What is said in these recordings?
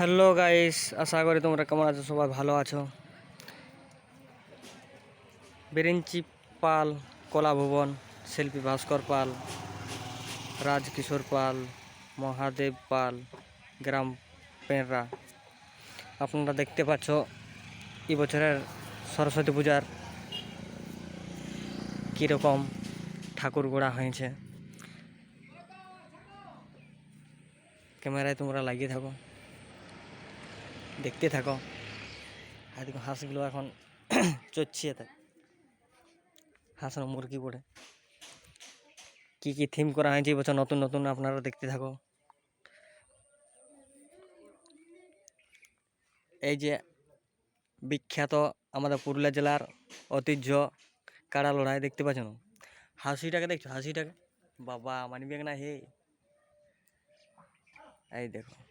Hello guys, আশা করি তোমরা কেমন আছো? সবাই ভালো আছো? বিরিঞ্চি পাল, কলা ভুবন, শিল্পী ভাস্কর পাল, রাজকিশোর পাল, মহাদেব পাল, গ্রাম পেঁড়া আপনারা দেখতে পাচ্ছ, এই বছরের সরস্বতী পূজার কীরকম ঠাকুর গোড়া হয়েছে। ক্যামেরায় তোমরা লাগিয়ে থাকো। দেখতে থাকো। আর দেখো হাঁসগুলো এখন চড়ছে এতে। হাঁস আর মুরগি পড়ে। কি কি থিম করা হয়েছে এবছর নতুন নতুন আপনারা দেখতে থাকো। এই যে বিখ্যাত আমাদের পুরুলিয়া জেলার ঐতিহ্য কাড়া লড়াই দেখতে পাচ্ছ না? হাসিটাকে দেখছ? হাসিটাকে? বাবা মানিবে না হে? এই দেখো।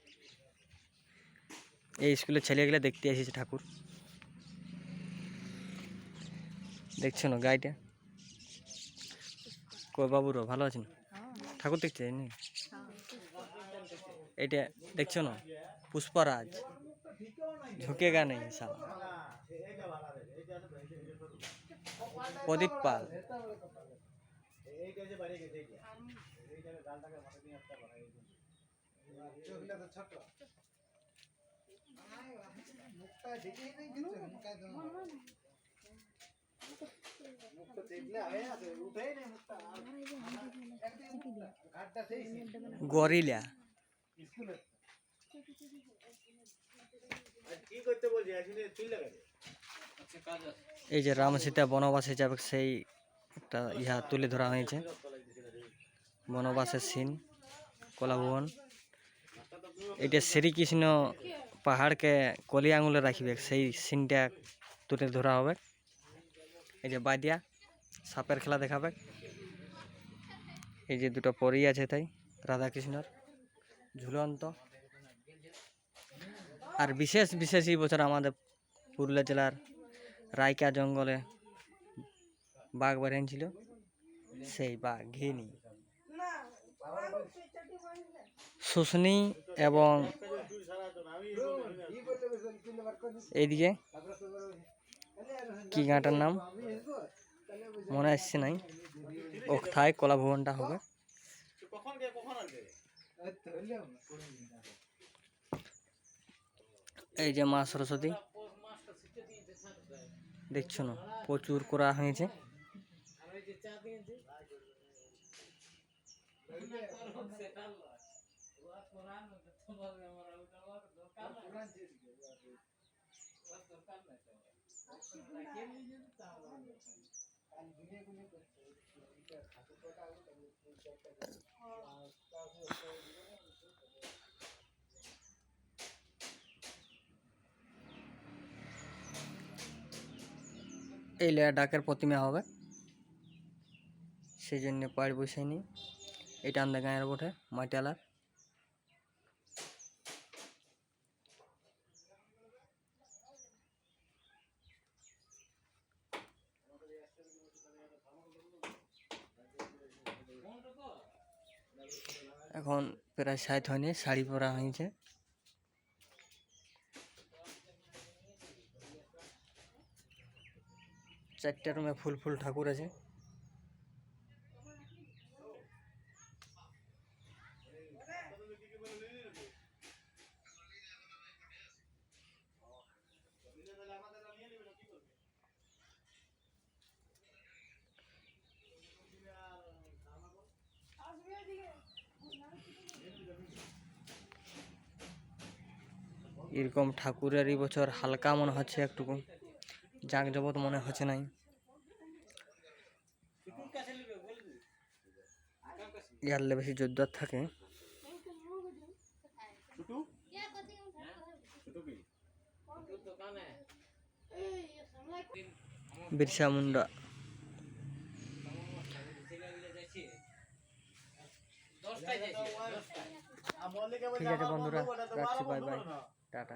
এই স্কুলের ছেলেগুলো দেখতে এসেছে ঠাকুর। দেখছ না গাইটা কই বাবুরও, ভালো আছেন? ঠাকুর দেখতে এইটা দেখছ না? পুষ্পরাজ। ঝুঁকেগা নেই প্রদীপ পাল। গরিলা। এই যে রাম সীতা বনবাসে যাবে সেই একটা ইহা তুলে ধরা হয়েছে। বনবাসের সিন কলাভবন। এটা শ্রীকৃষ্ণ পাহাড়কে কলি আঙুলে রাখবে, সেই সিনটা তুলে ধরা হবে। এই যে বাদিয়া, সাপের খেলা দেখাবে। এই যে দুটো পরী আছে তাই, রাধাকৃষ্ণর, ঝুলন্ত। আর বিশেষ বিশেষ এই বছর আমাদের পুরুলিয়া জেলার রায়কা জঙ্গলে বাঘ বেরিয়েছিল সেই বাঘ ঘিনি। শুশনি এবং এইদিকে কি গাঁটার নাম? মনে আসছে নাই। ওখায় কলা ভবনটা হবে। এই যে মা সরস্বতী। দেখছ না, প্রচুর করা হয়েছে। এই লেয়া ডাকের প্রতিমা হবে। সেই জন্য পাড় বসাইনি এটা আমাদের গাঁয়ের বটে মাটিয়ালার। এখন প্রায় সাইট হয়নি শাড়ি পরা হয়েছে। চারটে রুমে ফুল ফুল ঠাকুর আছে। এরকম ঠাকুরের এই বছর হালকা মনে হচ্ছে একটুকু জাঁক জবত মনে হচ্ছে নাই। ইয়ারলে বেশি জোরদার থাকে। বিরসা মুন্ডা। ঠিক আছে বন্ধুরা, রাখছি, বাই বাই। টাটা।